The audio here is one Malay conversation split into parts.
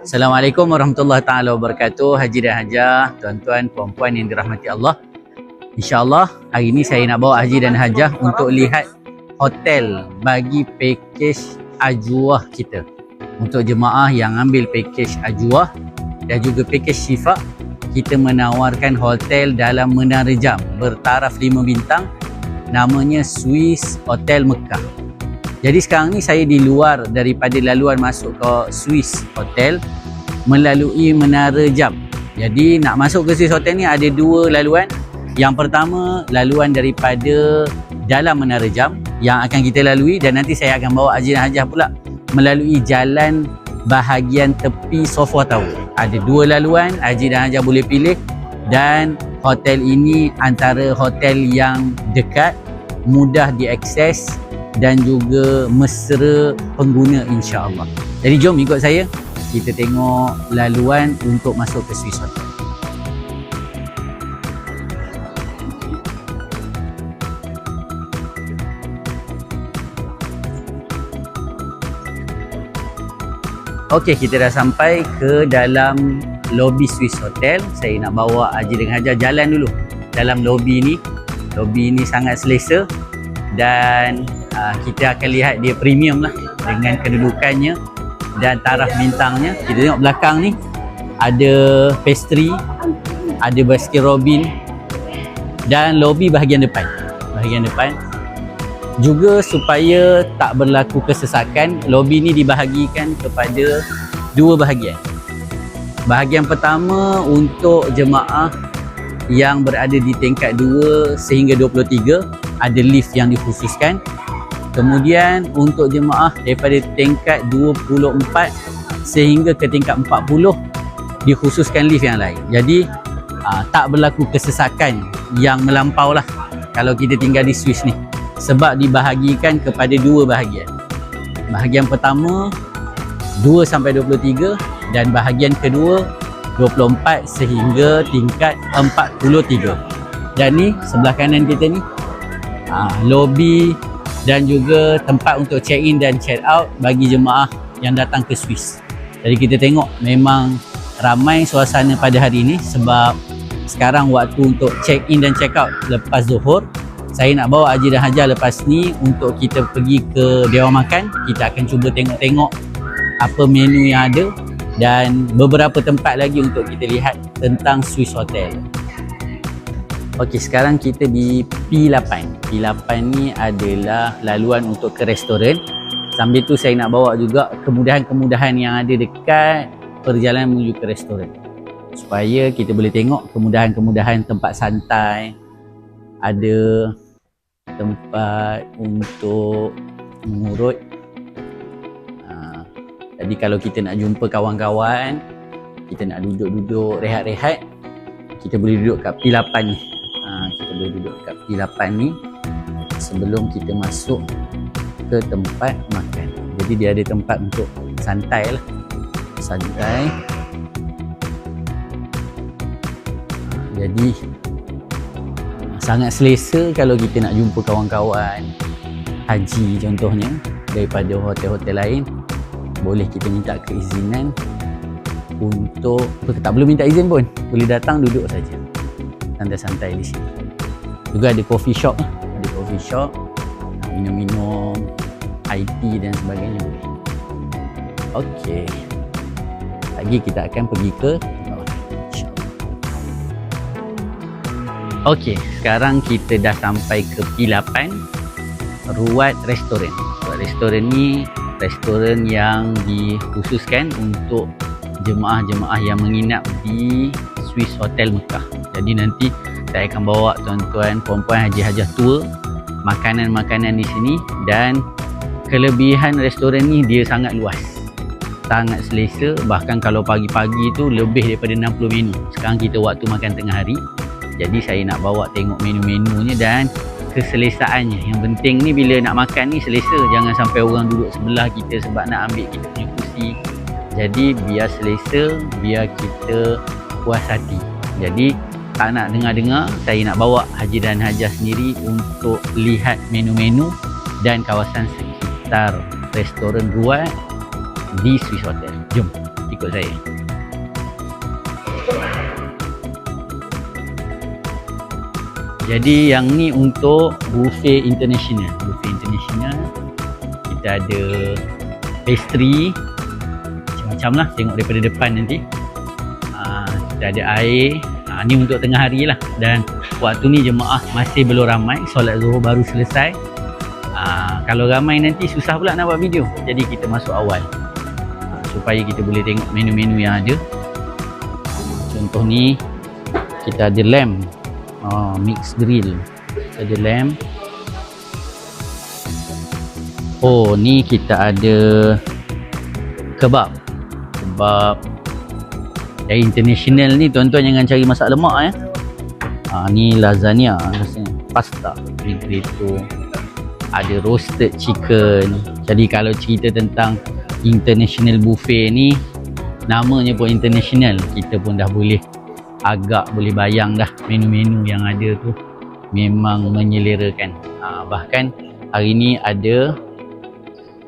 Assalamualaikum warahmatullahi taala wabarakatuh. Haji dan hajah, tuan-tuan, puan-puan yang dirahmati Allah. InsyaAllah hari ini saya nak bawa Haji dan Hajah untuk lihat hotel bagi pakej Ajuah kita. Untuk jemaah yang ambil pakej Ajuah dan juga pakej Syifa, kita menawarkan hotel dalam Menara Jam bertaraf 5 bintang namanya Swiss Hotel Mekah. Jadi sekarang ni saya di luar daripada laluan masuk ke Swiss Hotel melalui Menara Jam. Jadi nak masuk ke Swiss Hotel ni ada dua laluan. Yang pertama laluan daripada dalam Menara Jam yang akan kita lalui dan nanti saya akan bawa Haji dan Hajah pula melalui jalan bahagian tepi Sofwa Tower. Ada dua laluan, Haji dan Hajah boleh pilih dan hotel ini antara hotel yang dekat, mudah diakses dan juga mesra pengguna insya-Allah. Jadi jom ikut saya kita tengok laluan untuk masuk ke Swiss Hotel. Okey, kita dah sampai ke dalam lobi Swiss Hotel. Saya nak bawa Haji dengan Hajar jalan dulu dalam lobi ni. Lobi ni sangat selesa dan uh, kita akan lihat dia premium lah dengan kedudukannya dan taraf bintangnya. Kita tengok belakang ni ada pastry, ada Baskin Robin dan lobi bahagian depan. Bahagian depan juga supaya tak berlaku kesesakan, lobi ni dibahagikan kepada dua bahagian. Bahagian pertama untuk jemaah yang berada di tingkat 2 sehingga 23 ada lift yang dikhususkan. Kemudian untuk jemaah daripada tingkat 24 sehingga ke tingkat 40 dikhususkan lift yang lain. Jadi aa, tak berlaku kesesakan yang melampau lah kalau kita tinggal di Swiss ni sebab dibahagikan kepada dua bahagian. Bahagian pertama 2 sampai 23 dan bahagian kedua 24 sehingga tingkat 43. Dan ni sebelah kanan kita ni aa, lobby dan juga tempat untuk check in dan check out bagi jemaah yang datang ke Swiss. Jadi kita tengok memang ramai suasana pada hari ini sebab sekarang waktu untuk check in dan check out lepas zuhur saya nak bawa Haji dan Hajar lepas ni untuk kita pergi ke Dewan Makan kita akan cuba tengok-tengok apa menu yang ada dan beberapa tempat lagi untuk kita lihat tentang Swiss Hotel Okey, sekarang kita di P8 P8 ni adalah laluan untuk ke restoran. Sambil tu saya nak bawa juga kemudahan-kemudahan yang ada dekat perjalanan menuju ke restoran. Supaya kita boleh tengok kemudahan-kemudahan tempat santai. Ada tempat untuk mengurut. Ha, jadi kalau kita nak jumpa kawan-kawan kita nak duduk-duduk rehat-rehat kita boleh duduk kat P8 ni kita boleh duduk kat P8 ni sebelum kita masuk ke tempat makan. Jadi dia ada tempat untuk santai lah. Santai. Jadi sangat selesa kalau kita nak jumpa kawan-kawan. Haji contohnya daripada hotel-hotel lain boleh kita minta keizinan untuk tak? Perlu minta izin pun. Boleh datang duduk saja. Santai-santai di sini juga ada coffee shop ada coffee shop minum-minum IT dan sebagainya Okey. Lagi kita akan pergi ke Okey, sekarang kita dah sampai ke P8 Ruat Restoran. Ruat Restoran ni restoran yang dikhususkan untuk jemaah-jemaah yang menginap di Swiss Hotel Mekah. Jadi nanti saya akan bawa tuan-tuan, puan-puan haji hajah tua makanan-makanan di sini dan kelebihan restoran ni dia sangat luas. Sangat selesa bahkan kalau pagi-pagi tu lebih daripada 60 menu. Sekarang kita waktu makan tengah hari jadi saya nak bawa tengok menu-menunya dan keselesaannya yang penting ni bila nak makan ni selesa jangan sampai orang duduk sebelah kita sebab nak ambil kita punya kursi jadi biar selesa biar kita puas hati jadi tak nak dengar-dengar saya nak bawa Haji dan Hajah sendiri untuk lihat menu-menu dan kawasan sekitar restoran Ruat di Swiss Hotel. Jom ikut saya. Jadi yang ni untuk buffet international. Buffet international kita ada pastry macam-macam lah. Tengok daripada depan nanti. Uh, kita ada air uh, ni untuk tengah hari lah. Dan waktu ni jemaah masih belum ramai solat zuhur baru selesai. Uh, kalau ramai nanti susah pula nak buat video. Jadi kita masuk awal. Uh, supaya kita boleh tengok menu-menu yang ada. Contoh ni kita ada lamb. Uh, mix grill. Kita ada lamb. Oh ni kita ada kebab. Kebab yang international ni tuan-tuan jangan cari masak lemak ya ha, ni lasagna rasanya pasta. Itu ada roasted chicken. Jadi kalau cerita tentang international buffet ni namanya pun international. Kita pun dah boleh agak boleh bayang dah menu-menu yang ada tu. Memang menyelerakan. Ha, bahkan hari ni ada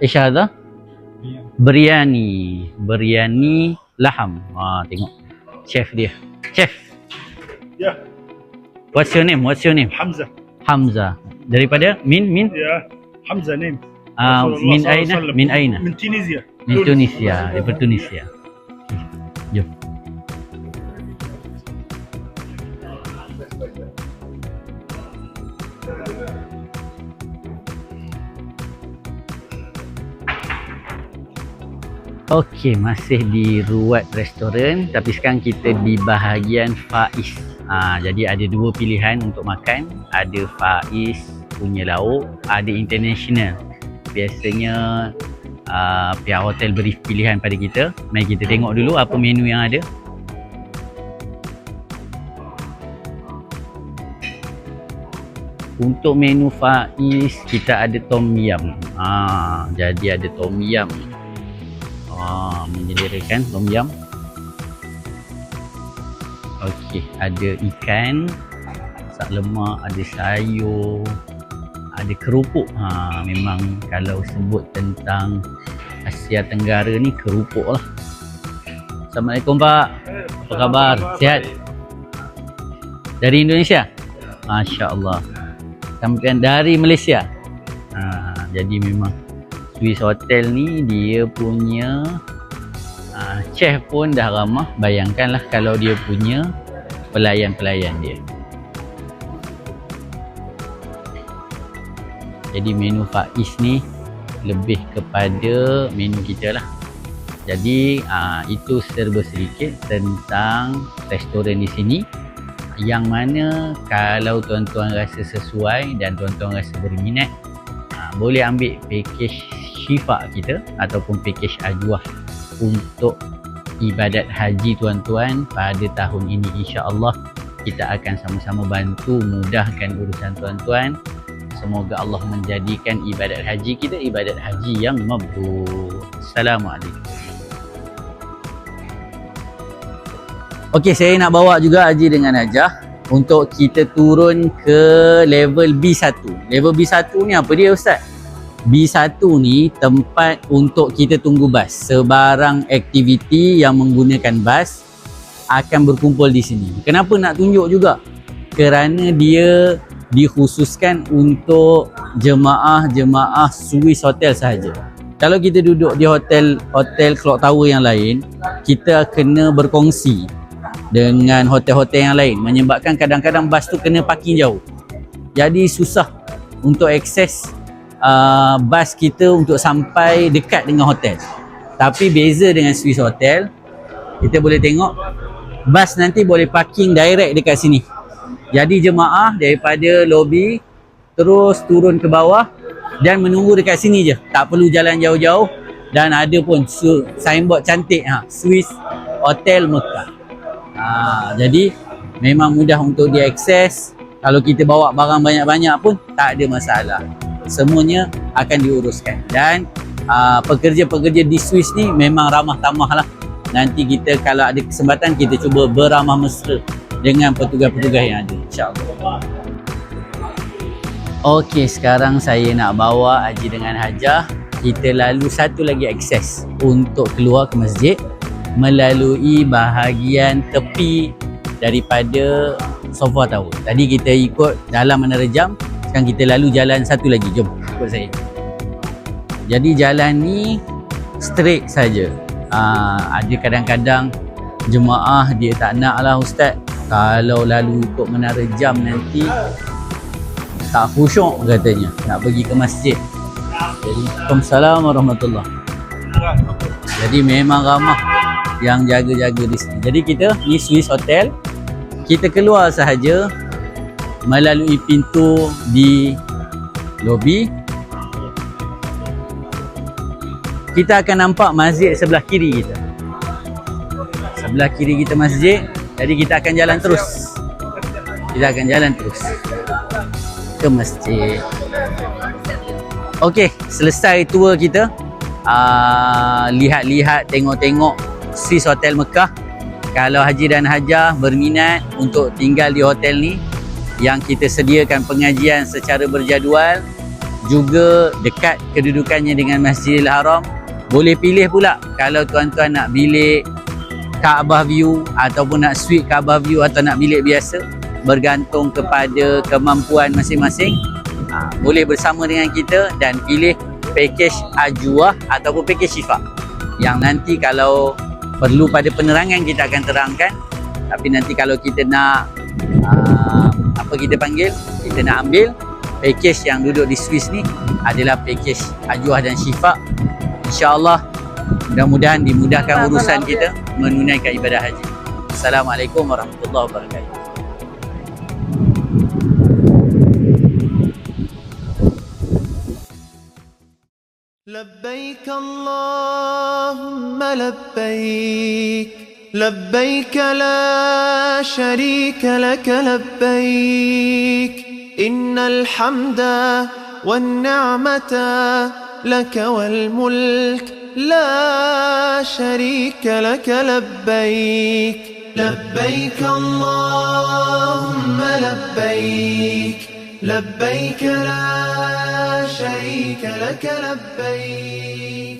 eh Syahada biryani. Biryani laham. Ha, tengok. Chef dia. Chef. Ya, what's your name? What's your name? Hamza. Hamza. Daripada min? Min? Ya, Hamza name. Rasulullah min aina? min aina. Min Tunisia. min Tunisia. Daripada Tunisia Okey, masih di Ruat Restoran tapi sekarang kita di bahagian Faiz. Ha, jadi ada dua pilihan untuk makan. Ada Faiz punya lauk, ada international. Biasanya uh, pihak hotel beri pilihan pada kita. Mari kita tengok dulu apa menu yang ada. Untuk menu Faiz kita ada tom yum. Ha, jadi ada tom yum. Ah, menyelerakan tom yum. Okey, ada ikan, sak lemak, ada sayur, ada kerupuk. Ha, memang kalau sebut tentang Asia Tenggara ni kerupuk lah. Assalamualaikum Pak. Apa khabar? Sihat? Dari Indonesia? Masya Allah. Kemudian dari Malaysia? Ha, jadi memang Swiss Hotel ni dia punya uh, chef pun dah ramah. Bayangkanlah kalau dia punya pelayan-pelayan dia. Jadi menu Faiz ni lebih kepada menu kita lah. Jadi uh, itu serba sedikit tentang restoran di sini. Yang mana kalau tuan-tuan rasa sesuai dan tuan-tuan rasa berminat uh, boleh ambil package Syifa kita ataupun package Ajwah untuk ibadat haji tuan-tuan pada tahun ini insya-Allah kita akan sama-sama bantu mudahkan urusan tuan-tuan semoga Allah menjadikan ibadat haji kita ibadat haji yang mabrur Assalamualaikum Okey, saya nak bawa juga Haji dengan Hajah untuk kita turun ke level B1. Level B1 ni apa dia Ustaz? B1 ni tempat untuk kita tunggu bas. Sebarang aktiviti yang menggunakan bas akan berkumpul di sini. Kenapa nak tunjuk juga? Kerana dia dikhususkan untuk jemaah-jemaah Swiss Hotel sahaja. Kalau kita duduk di hotel hotel clock tower yang lain, kita kena berkongsi dengan hotel-hotel yang lain menyebabkan kadang-kadang bas tu kena parking jauh. Jadi susah untuk akses uh, bas kita untuk sampai dekat dengan hotel. Tapi beza dengan Swiss Hotel, kita boleh tengok bas nanti boleh parking direct dekat sini. Jadi jemaah daripada lobi terus turun ke bawah dan menunggu dekat sini je. Tak perlu jalan jauh-jauh dan ada pun signboard cantik ha, Swiss Hotel Mekah. Ha, jadi memang mudah untuk diakses. Kalau kita bawa barang banyak-banyak pun tak ada masalah. Semuanya akan diuruskan dan uh, pekerja-pekerja di Swiss ni memang ramah tamah lah. Nanti kita kalau ada kesempatan kita cuba beramah mesra dengan petugas-petugas yang ada. InsyaAllah. Okey, sekarang saya nak bawa Haji dengan Hajah. Kita lalu satu lagi akses untuk keluar ke masjid. melalui bahagian tepi daripada sofa tower. Tadi kita ikut dalam Menara Jam, sekarang kita lalu jalan satu lagi. Jom, ikut saya. Jadi jalan ni straight saja. Uh, ada kadang-kadang jemaah dia tak nak lah ustaz kalau lalu ikut menara jam nanti tak khusyuk katanya nak pergi ke masjid. Jadi Waalaikumsalam warahmatullahi Jadi memang ramah yang jaga-jaga di sini. Jadi kita ni Swiss Hotel. Kita keluar sahaja melalui pintu di lobi. Kita akan nampak masjid sebelah kiri kita. Sebelah kiri kita masjid. Jadi kita akan jalan terus. Kita akan jalan terus ke masjid. Okey, selesai tour kita. Uh, lihat-lihat, tengok-tengok Swiss Hotel Mekah. Kalau Haji dan Hajah berminat untuk tinggal di hotel ni yang kita sediakan pengajian secara berjadual juga dekat kedudukannya dengan Masjidil Haram boleh pilih pula kalau tuan-tuan nak bilik Kaabah view ataupun nak suite Kaabah view atau nak bilik biasa bergantung kepada kemampuan masing-masing ha, boleh bersama dengan kita dan pilih package Ajuah ataupun package Syifa yang nanti kalau perlu pada penerangan kita akan terangkan tapi nanti kalau kita nak uh, apa kita panggil kita nak ambil package yang duduk di Swiss ni adalah package Ajuah dan Syifa insyaAllah mudah-mudahan dimudahkan urusan kita menunaikan ibadah haji Assalamualaikum warahmatullahi wabarakatuh لبيك اللهم لبيك لبيك لا شريك لك لبيك. إن الحمد والنعمة لك والملك لا شريك لك لبيك. لبيك اللهم لبيك. لبيك لا شريك لك لبيك.